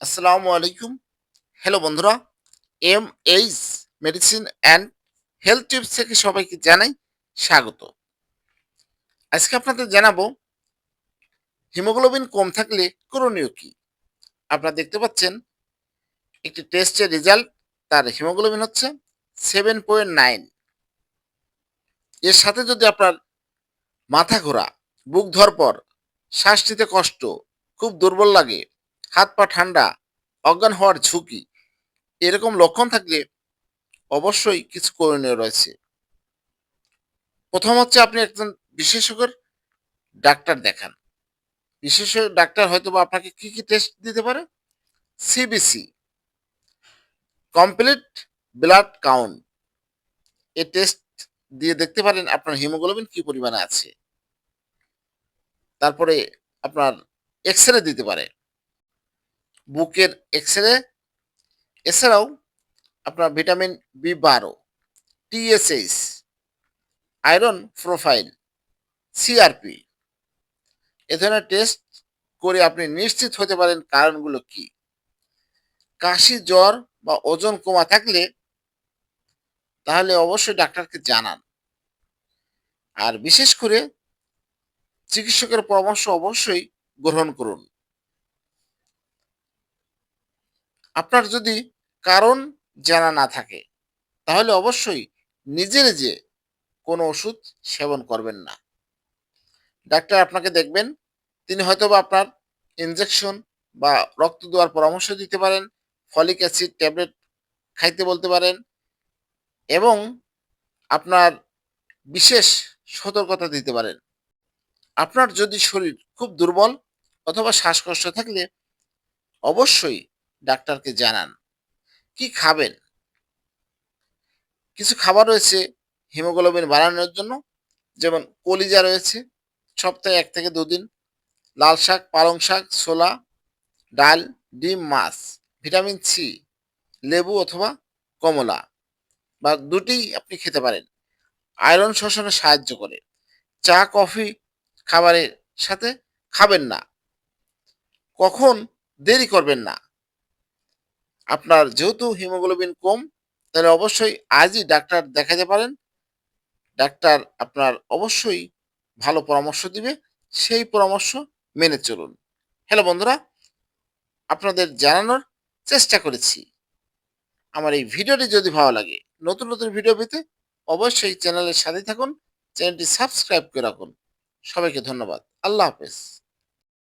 আসসালামু আলাইকুম। হ্যালো বন্ধুরা M H medicine and health tips থেকে সবাইকে জানাই স্বাগত। আজকে আপনাদের জানাব, হিমোগ্লোবিন কম থাকলে করণীয় কি? আপনারা দেখতে পাচ্ছেন, একটি টেস্টের রেজাল্ট তার হিমোগ্লোবিন হচ্ছে সেভেন পয়েন্ট নাইন এর সাথে যদি আপনার মাথা ঘোরা, বুক ধরপর শ্বাস কষ্ট, খুব দুর্বল লাগে হাত পা ঠান্ডা, অজ্ঞান হওয়ার ঝুঁকি, এরকম লক্ষণ থাকলে অবশ্যই কিছু করণীয় রয়েছে। প্রথম হচ্ছে আপনি একজন বিশেষজ্ঞর ডাক্তার দেখান। বিশেষজ্ঞ ডাক্তার হয়তো বা আপনাকে কি কি টেস্ট দিতে পারে? সিবিসি কমপ্লিট ব্লাড কাউন্ট এ টেস্ট দিয়ে দেখতে পারেন আপনার হিমোগ্লোবিন কি পরিমাণে আছে। তারপরে আপনার এক্স রে দিতে পারে। বুকের এক্স রে এছাড়াও আপনার ভিটামিন বি বারো টিএসএইচ আয়রন প্রোফাইল সিআরপি এ ধরনের টেস্ট করে আপনি নিশ্চিত হতে পারেন কারণগুলো কি। কাশি, জ্বর বা ওজন কমা থাকলে তাহলে অবশ্যই ডাক্তারকে জানান। আর বিশেষ করে চিকিৎসকের পরামর্শ অবশ্যই গ্রহণ করুন। আপনার যদি কারণ জানা না থাকে, তাহলে অবশ্যই নিজে নিজে কোনো ওষুধ সেবন করবেন না। ডাক্তার আপনাকে দেখবেন, তিনি হয়তো বা আপনার ইনজেকশন বা রক্ত দেওয়ার পরামর্শ দিতে পারেন ফলিক অ্যাসিড ট্যাবলেট খাইতে বলতে পারেন এবং আপনার বিশেষ সতর্কতা দিতে পারেন। আপনার যদি শরীর খুব দুর্বল অথবা শ্বাসকষ্ট থাকলে অবশ্যই ডাক্তারকে জানান। কি খাবেন? কিছু খাবার রয়েছে হিমোগ্লোবিন বাড়ানোর জন্য, যেমন কলিজা রয়েছে, সপ্তাহে এক থেকে দুদিন। লাল শাক, পালং শাক, ছোলা, ডাল, ডিম, মাছ, ভিটামিন সি, লেবু অথবা কমলা বা দুটি আপনি খেতে পারেন। আয়রন শোষণে সাহায্য করে। চা, কফি খাবারের সাথে খাবেন না। কখন? দেরি করবেন না। আপনার যেহেতু হিমোগ্লোবিন কম, তাহলে অবশ্যই আজই ডাক্তার দেখাতে পারেন। ডাক্তার আপনার অবশ্যই ভালো পরামর্শ দিবে, সেই পরামর্শ মেনে চলুন। হ্যালো বন্ধুরা, আপনাদের জানানোর চেষ্টা করেছি। আমার এই ভিডিওটি যদি ভালো লাগে, নতুন নতুন ভিডিও পেতে অবশ্যই চ্যানেলের সাথে থাকুন, চ্যানেলটি সাবস্ক্রাইব করে রাখুন। সবাইকে ধন্যবাদ। আল্লাহ হাফেজ।